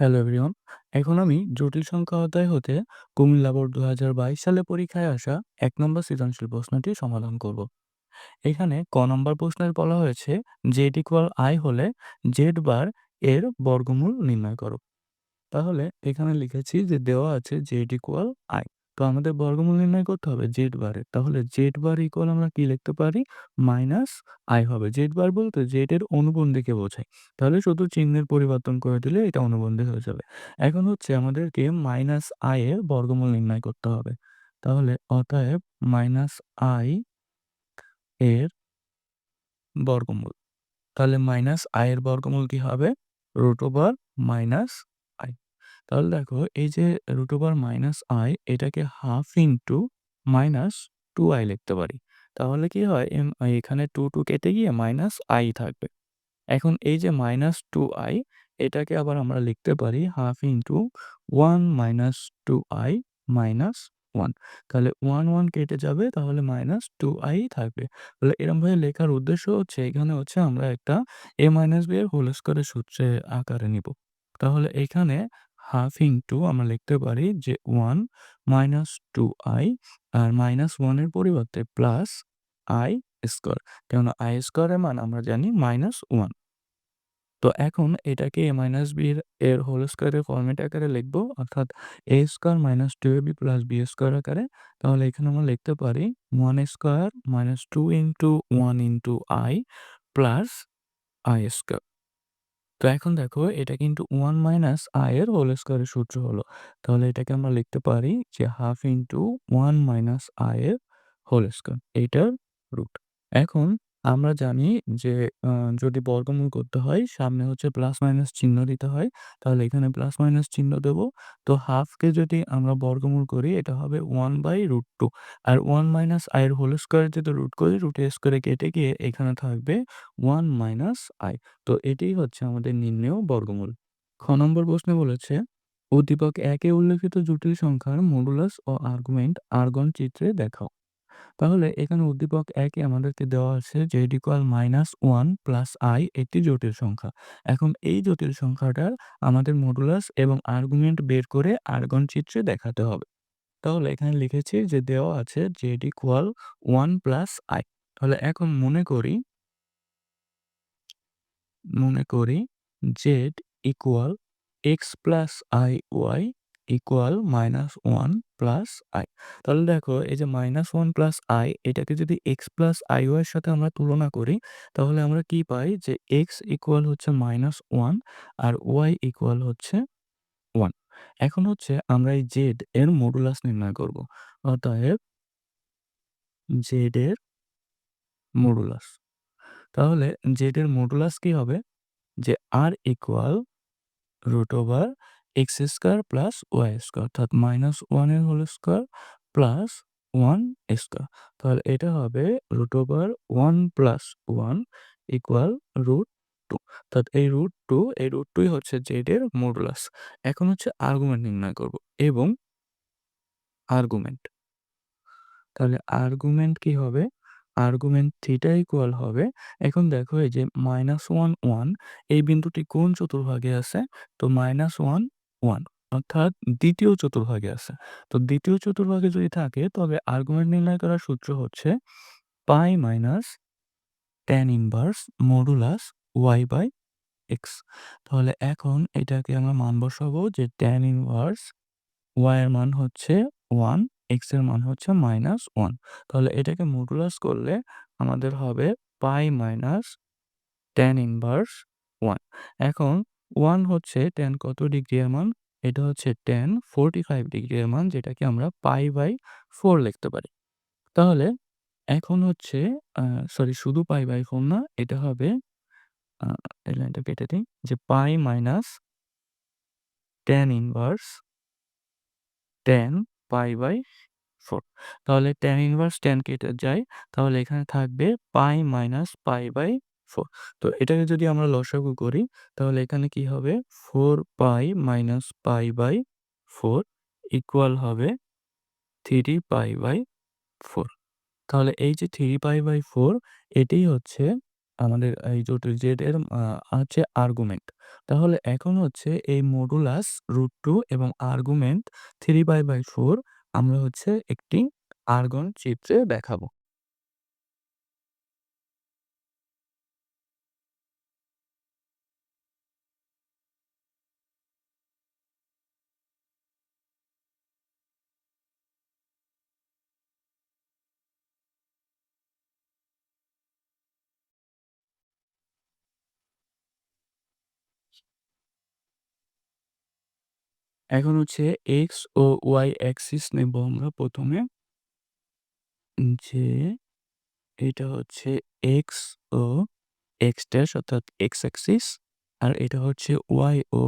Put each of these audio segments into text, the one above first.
Hello everyone. এখন আমি জটিল সংখ্যা অধ্যায় হতে কুমিল্লা বোর্ড দু হাজার বাইশ সালে পরীক্ষায় আসা এক নম্বর সৃজনশীল প্রশ্নটি সমাধান করব। এখানে ক নম্বর প্রশ্নের বলা হয়েছে জেড ইকুয়াল আই হলে জেড বার এর বর্গমূল নির্ণয় করো। তাহলে এখানে লিখেছি যে দেওয়া আছে জেড ইকুয়াল i তো আমাদের বর্গমূল নির্ণয় করতে হবে জেড বারের। তাহলে জেড বার ইকুয়াল আমরা কি লিখতে পারি? মাইনাস i হবে। জেড বার বলতে z এর অনুবন্ধীকে বোঝায়। তাহলে শুধু চিহ্নের পরিবর্তন করে দিলে এটা অনুবন্ধী হয়ে যাবে। এখন হচ্ছে আমাদেরকে মাইনাস i এর বর্গমূল নির্ণয় করতে হবে। তাহলে অতএব মাইনাস আই এর বর্গমূল। তাহলে মাইনাস i এর বর্গমূল কি হবে? রুট ওভার মাইনাস তাহলে দেখো এই যে রুট ওভার মাইনাস আই এটাকে half into minus two i লিখতে পারি। তাহলে কি হয় এখানে টু, টু কেটে গিয়ে মাইনাস আই থাকবে। এখন এই যে মাইনাস টু আই এটাকে আবার আমরা লিখতে পারি half into one minus two i minus one তাহলে ওয়ান ওয়ান কেটে যাবে তাহলে মাইনাস টু আই থাকবে তাহলে এরমভাবে লেখার উদ্দেশ্য হচ্ছে এখানে হচ্ছে আমরা একটা এ মাইনাস বি এর হোল স্কোয়ারের সূত্রের আকারে নিব তাহলে এখানে হাফ ইনটু আমরা লিখতে পারি যে ওয়ান মাইনাস টু আই আর মাইনাস ওয়ানের পরিবর্তে প্লাস আই স্কোয়ার কেননা আই স্কোয়ারের মান আমরা জানি মাইনাস ওয়ান তো এখন এটাকে এ মাইনাস বি এর হোল স্কোয়ারের ফর্মেট আকারে লিখব, অর্থাৎ a square minus two a b plus b square আকারে। তাহলে এখানে আমরা লিখতে পারি one square minus two into one into i plus i square তো এখন দেখো এটা কিন্তু ওয়ান মাইনাস আই এর হোল স্কোয়ারের সূত্র হলো। তাহলে এটাকে আমরা লিখতে পারি যে half into one minus i এর হোল স্কোয়ার এটার রুট। এখন আমরা জানি যে যদি বর্গমূল করতে হয়, সামনে হচ্ছে প্লাস মাইনাস চিহ্ন দিতে হয়, তাহলে এখানে প্লাস মাইনাস চিহ্ন দেব। তো হাফকে যদি আমরা বর্গমূল করি, এটা হবে ওয়ান বাই রুট টু আর ওয়ান মাইনাস আই এর হোল স্কোয়ার যদি রুট করি রুট স্কোয়ারে কেটে গিয়ে এখানে থাকবে ওয়ান মাইনাস আই তো এটাই হচ্ছে আমাদের নির্ণেয় বর্গমূল। খ নম্বর প্রশ্নে বলেছে, উদ্দীপক একে উল্লেখিত জটিল সংখ্যার মডুলাস ও আর্গুমেন্ট আর্গন চিত্রে দেখাও। তাহলে এখানে উদ্দীপক একে আমাদেরকে দেওয়া আছে যে equal minus one plus i একটি জটিল সংখ্যা। এখন এই জটিল সংখ্যাটার আমাদের মডুলাস এবং আর্গুমেন্ট বের করে আর্গন চিত্রে দেখাতে হবে। তাহলে এখানে লিখেছি যে দেওয়া আছে z equal one plus i তাহলে এখন মনে করি মনে করি z equal x plus i y equal minus one plus i তাহলে দেখো, এই যে মাইনাস ওয়ান প্লাস আই এটাকে যদি এক্স প্লাস আই এর সাথে আমরা তুলনা করি, তাহলে আমরা কি পাই যে এক্স ইকুয়াল হচ্ছে মাইনাস ওয়ান আর ওয়াই ইকুয়াল হচ্ছে ওয়ান এখন হচ্ছে আমরা এই জেড এর মডুলাস নির্ণয় করব, অতএব জেড এর মডুলাস তাহলে জেড এর মডুলাস কি হবে? যে r equal root over x square plus y square, অর্থাৎ মাইনাস ওয়ানের whole square plus one square. তাহলে এটা হবে root over one plus one equal root two. অর্থাৎ এই রুট টু, এই রুট টুই হচ্ছে জেড এর মডুলাস। এখন হচ্ছে আর্গুমেন্ট নির্ণয় করব এবং আর্গুমেন্ট। তাহলে আর্গুমেন্ট কি হবে? আর্গুমেন্ট থিটা ইকুয়াল হবে, এখন দেখো এই যে মাইনাস ওয়ান ওয়ান, এই বিন্দুটি কোন চতুর্ভাগে আছে? তো মাইনাস ওয়ান ওয়ান অর্থাৎ দ্বিতীয় চতুর্ভাগে আছে। তো দ্বিতীয় চতুর্ভাগে যদি থাকে, তবে আর্গুমেন্ট নির্ণয় করার সূত্র হচ্ছে pi minus tan inverse modulus y by x তাহলে এখন এটাকে আমরা মান বসাবো যে ট্যান ইনভার্স ওয়াই এর মান হচ্ছে ওয়ান এক্সের মান হচ্ছে মাইনাস ওয়ান তাহলে এটাকে মডুলাস করলে আমাদের হবে pi minus tan inverse one এখন ওয়ান হচ্ছে টেন কত ডিগ্রি এর মান? এটা হচ্ছে টেন, ফোরটি ফাইভ ডিগ্রি এর মান, যেটাকে আমরা পাই বাই ফোর লিখতে পারি। তাহলে এখন হচ্ছে সরি, শুধু পাই বাই ফোর না, এটা হবে এই লাইনটা কেটে দিই, যে pi minus tan inverse tan pi by four. তাহলে টেন ইনভার্স টেন কেটে যায়, তাহলে এখানে থাকবে pi minus pi by four তো এটাকে যদি আমরা লসাগু করি, তাহলে এখানে কি হবে four pi minus pi by four equal হবে থ্রি পাই বাই ফোর তাহলে এই যে থ্রি পাই বাই ফোর, এটাই হচ্ছে আমাদের এই জটিল z এর, আ হচ্ছে আর্গুমেন্ট। তাহলে এখন হচ্ছে এই মডুলাস রুট টু এবং আর্গুমেন্ট 3π/4 আমরা হচ্ছে একটি আর্গন চিত্রে দেখাবো। এখন হচ্ছে এক্স ও ওয়াই অ্যাক্সিস নেব আমরা প্রথমে যে এটা হচ্ছে এক্স ও এক্স ড্যাশ অর্থাৎ এক্স অ্যাক্সিস আর এটা হচ্ছে ওয়াই ও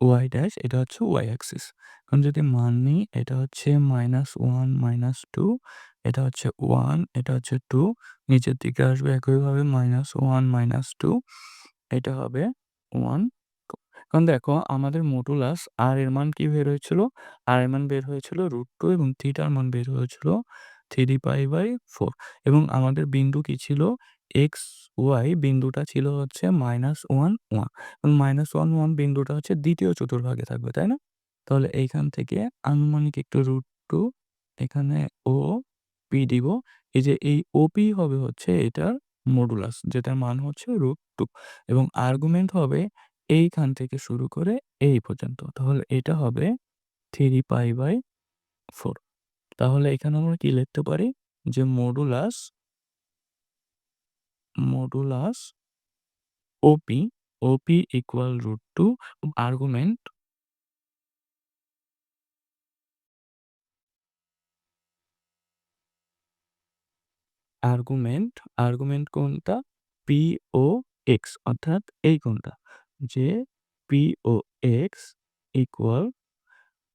ওয়াই ড্যাশ এটা হচ্ছে ওয়াই অ্যাক্সিস। এখন যদি মান নিই, এটা হচ্ছে -1 -2 এটা হচ্ছে ওয়ান এটা হচ্ছে টু নিচের দিকে আসবে একইভাবে -1 -2 এটা হবে 1 2 এখন দেখো আমাদের মডুলাস আর এর মান কি বের হয়েছিল? আর এর মান বের হয়েছিল রুট টু এবং থিটার মান বের হয়েছিল 3π/4 এবং আমাদের বিন্দু কি ছিল? এক্স ওয়াই বিন্দুটা ছিল হচ্ছে -1 1 এবং -1 1 বিন্দুটা হচ্ছে দ্বিতীয় চতুর্ভাগে থাকবে, তাই না? তাহলে এইখান থেকে আনুমানিক একটু রুট টু এখানে ও পি দিব। এই যে এই OP হবে হচ্ছে এটার মডুলাস যেটার মান হচ্ছে রুট টু এবং আর্গুমেন্ট হবে এইখান থেকে শুরু করে এই পর্যন্ত। তাহলে এটা হবে 3π/4 তাহলে এখানে আমরা কি লিখতে পারি? যে modulus modulus OP, OP equal root two argument argument, argument কোনটা? P ও X অর্থাৎ এই কোণটা। যে পি ও এক্স ইকুয়াল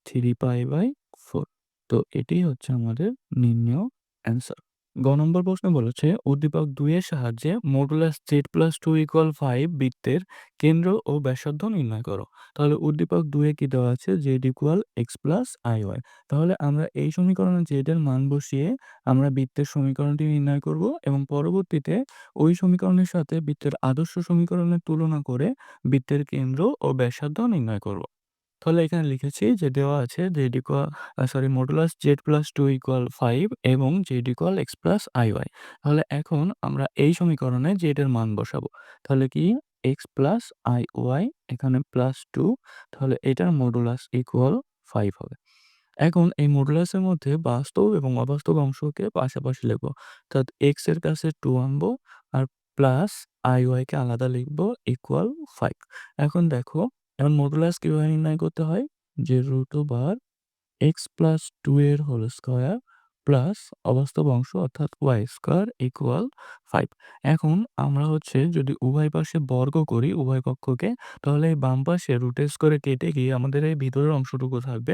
3π/4 তো এটি হচ্ছে আমাদের নির্ণেয় অ্যান্সার। গ নম্বর প্রশ্নে বলেছে, উদ্দীপক ২ এর সাহায্যে মডুলাস z+2 ইকুয়াল ফাইভ বৃত্তের কেন্দ্র ও ব্যাসার্ধ নির্ণয় করো। তাহলে উদ্দীপক ২ এ কি দেওয়া আছে? Z equal x plus i y তাহলে আমরা এই সমীকরণে z এর মান বসিয়ে আমরা বৃত্তের সমীকরণটি নির্ণয় করব এবং পরবর্তীতে ওই সমীকরণের সাথে বৃত্তের আদর্শ সমীকরণের তুলনা করে বৃত্তের কেন্দ্র ও ব্যাসার্ধ নির্ণয় করব। তাহলে এখানে লিখেছি যে দেওয়া আছে z equal sorry modulus z plus two equal five এবং z equal x plus i y তাহলে এখন আমরা এই সমীকরণে এর মান বসাবো। তাহলে কি এক্স প্লাস আই ওয়াই এখানে প্লাস টু তাহলে এটার মডুলাস ইকুয়াল ফাইভ হবে। এখন এই মডুলাসের মধ্যে বাস্তব এবং অবাস্তব অংশকে পাশাপাশি লিখব। অর্থাৎ x এর কাছে টু আনব আর প্লাস iy কে আলাদা লিখব ইকুয়াল ফাইভ এখন দেখো এখন মডুলাস কীভাবে নির্ণয় করতে হয়? যে রুট ওভার এক্স প্লাস 2 এর হোল স্কোয়ার প্লাস অবাস্তব অংশ অর্থাৎ ওয়াই স্কোয়ার ইকুয়াল ফাইভ এখন আমরা হচ্ছে যদি উভয় পাশে বর্গ করি, উভয় পক্ষকে তাহলে এই বাম পাশে রুট স্কয়ারে কেটে গিয়ে আমাদের এই ভিতরের অংশটুকু থাকবে।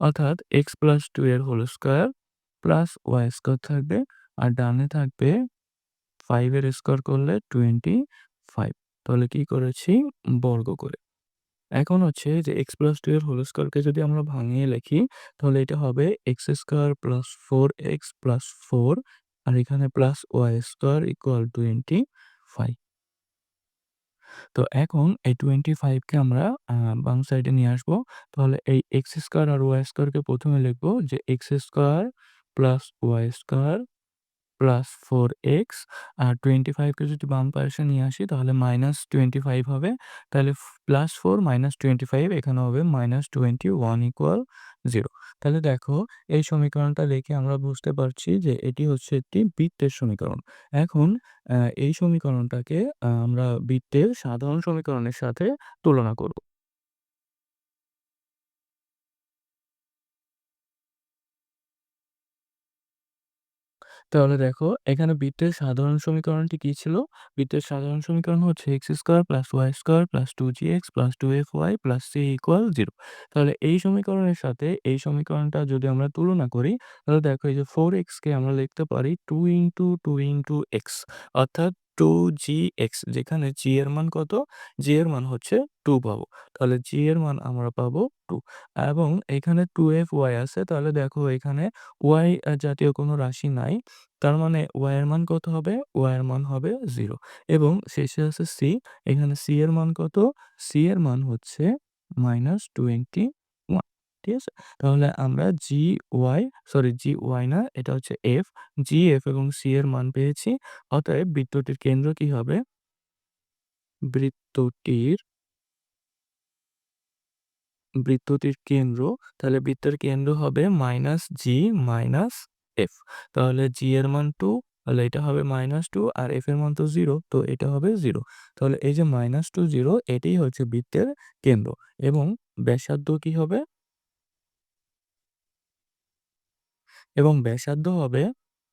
অর্থাৎ এক্স প্লাস টু এর whole square plus y square থাকবে। আর ডানে থাকবে 5 এর স্কয়ার করলে 25 তাহলে কি করেছি? বর্গ করে। এখন হচ্ছে যে x প্লাস 2 এর হোল স্কয়ারকে যদি আমরা ভাঙিয়ে লিখি, তাহলে এটা হবে x square plus four x plus four আর এখানে প্লাস ওয়াই স্কয়ার ইকুয়াল 25 তো এখন এই 25 কে আমরা বাম সাইডে নিয়ে আসব। তাহলে এই x স্কয়ার আর y স্কয়ারকে প্রথমে লিখব যে x square plus y square plus 4x আর 25 কে যদি বাম পাশে নিয়ে আসি, তাহলে মাইনাস 25 হবে। তাহলে প্লাস 4 মাইনাস 25 এখানে হবে মাইনাস 21 ইকুয়াল 0 তাহলে দেখো, এই সমীকরণটা দেখে আমরা বুঝতে পারছি যে এটি হচ্ছে একটি বৃত্তের সমীকরণ। এখন এই সমীকরণটাকে আমরা বৃত্তের সাধারণ সমীকরণের সাথে তুলনা করব। তাহলে দেখো, এখানে বৃত্তের সাধারণ সমীকরণটি কি ছিল? বৃত্তের সাধারণ সমীকরণ হচ্ছে x square plus y square plus two g x plus two f y plus c equal zero তাহলে এই সমীকরণের সাথে এই সমীকরণটা যদি আমরা তুলনা করি, তাহলে দেখো এই যে ফোর এক্সকে আমরা লিখতে পারি two into two into x অর্থাৎ টু জি এক্স যেখানে জি এর মান কত? জি এর মান হচ্ছে টু পাবো। তাহলে জি এর মান আমরা পাবো টু এবং এখানে টু এফ ওয়াই আছে, তাহলে দেখো এখানে ওয়াই জাতীয় কোনো রাশি নাই। তার মানে ওয়াই এর মান কত হবে? ওয়াই এর মান হবে জিরো এবং শেষে আছে সি এখানে সি এর মান কত? সি এর মান হচ্ছে মাইনাস টোয়েন্টি ঠিক আছে? তাহলে আমরা g y sorry g y না, এটা হচ্ছে এফ জি এফ এবং সি এর মান পেয়েছি। অতএব বৃত্তটির কেন্দ্র কি হবে? বৃত্তটির বৃত্তটির কেন্দ্র, তাহলে বৃত্তের কেন্দ্র হবে মাইনাস জি মাইনাস এফ তাহলে জি এর মান টু তাহলে এটা হবে মাইনাস টু আর এফ এর মান তো জিরো তো এটা হবে জিরো তাহলে এই যে মাইনাস টু জিরো এটাই হচ্ছে বৃত্তের কেন্দ্র। এবং ব্যাসার্ধ কি হবে? এবং ব্যাসার্ধ হবে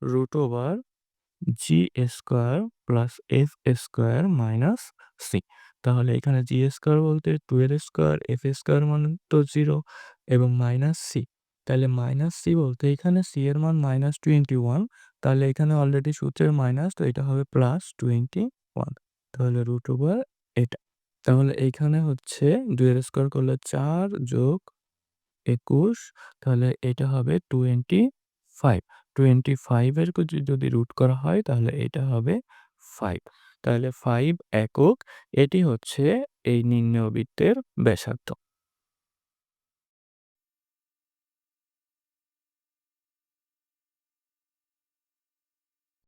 root over g square plus f square minus c তাহলে এখানে জি স্কোয়ার বলতে টু এর স্কোয়ার এফ স্কোয়ার মানে তো জিরো এবং মাইনাস সি তাহলে মাইনাস সি বলতে এখানে সি এর মান মাইনাস টোয়েন্টি ওয়ান তাহলে এখানে অলরেডি সূত্রের মাইনাস তো এটা হবে প্লাস টোয়েন্টি ওয়ান তাহলে রুট ওভার এটা। তাহলে এইখানে হচ্ছে দুই এর স্কোয়ার করলে চার যোগ একুশ, তাহলে এটা হবে টোয়েন্টি ফাইভ টোয়েন্টি ফাইভের যদি রুট করা হয়, তাহলে এটা হবে ফাইভ তাহলে ফাইভ একক, এটি হচ্ছে এই নিম্নবৃত্তের ব্যাসার্ধ।